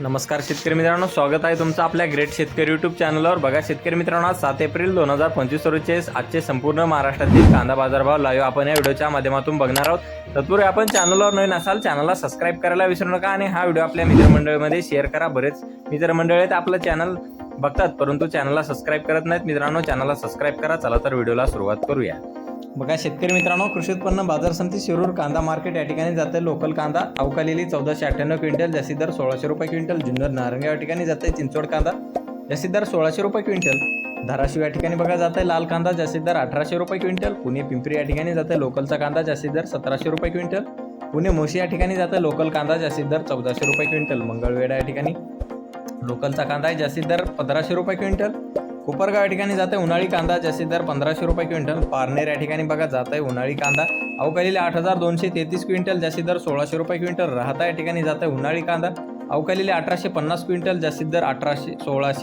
नमस्कार शेतकरी मित्रांनो स्वागत आहे तुमचं आपल्या ग्रेट शेतकरी यूट्यूब चॅनलवर बघा शेतकरी मित्रांनो आज सात एप्रिल दोन हजार पंचवीस रोजचे आजचे संपूर्ण महाराष्ट्रातील कांदा बाजारभाव लाईव्ह आपण या व्हिडिओच्या माध्यमातून बघणार आहोत. तत्पूर्वी आपण चॅनलवर नवीन असाल चॅनलला सबस्क्राईब करायला विसरू नका आणि हा व्हिडिओ आपल्या मित्रमंडळीमध्ये शेअर करा. बरेच मित्रमंडळी आहेत आपलं चॅनल बघतात परंतु चॅनलला सबस्क्राईब करत नाहीत. मित्रांनो चॅनलला सबस्क्राईब करा. चला तर व्हिडिओला सुरुवात करूया. बघा शेतकरी मित्रांनो कृषी उत्पन्न बाजार समिती शिरूर कांदा मार्केट या ठिकाणी जाते लोकल कांदा. अवकालेली चौदाशे अठ्ठ्याण्णव क्विंटल जास्ती दर सोळाशे रुपये क्विंटल. जुन्नर नारंग या ठिकाणी जाते चिंचवड कांदा. जास्ती दर सोळाशे रुपये क्विंटल. धाराशिव या ठिकाणी बघा जाते लाल कांदा जास्तीत दर अठराशे रुपये क्विंटल. पुणे पिंपरी या ठिकाणी जाते लोकलचा कांदा जास्तीत दर सतराशे रुपये क्विंटल. पुणे मोशी या ठिकाणी जाते लोकल कांदा जास्तीत दर चौदाशे रुपये क्विंटल. मंगळवेढा या ठिकाणी लोकलचा कांदा आहे जास्तीत दर पंधराशे रुपये क्विंटल. कोपरगाव या ठिकाणी जाते उन्हाळी कांदा जास्तीत दर पंधराशे रुपये क्विंटल. पारनेर या ठिकाणी बघा जात आहे उन्हाळी कांदा. अवकालीला आठ हजार दोनशे तेहतीस क्विंटल जास्तीत दर सोळाशे रुपये क्विंटल. राहता या ठिकाणी जात आहे उन्हाळी कांदा. अवकालीला अठराशे पन्नास क्विंटल जास्तीत दर अठराशे सोळाशे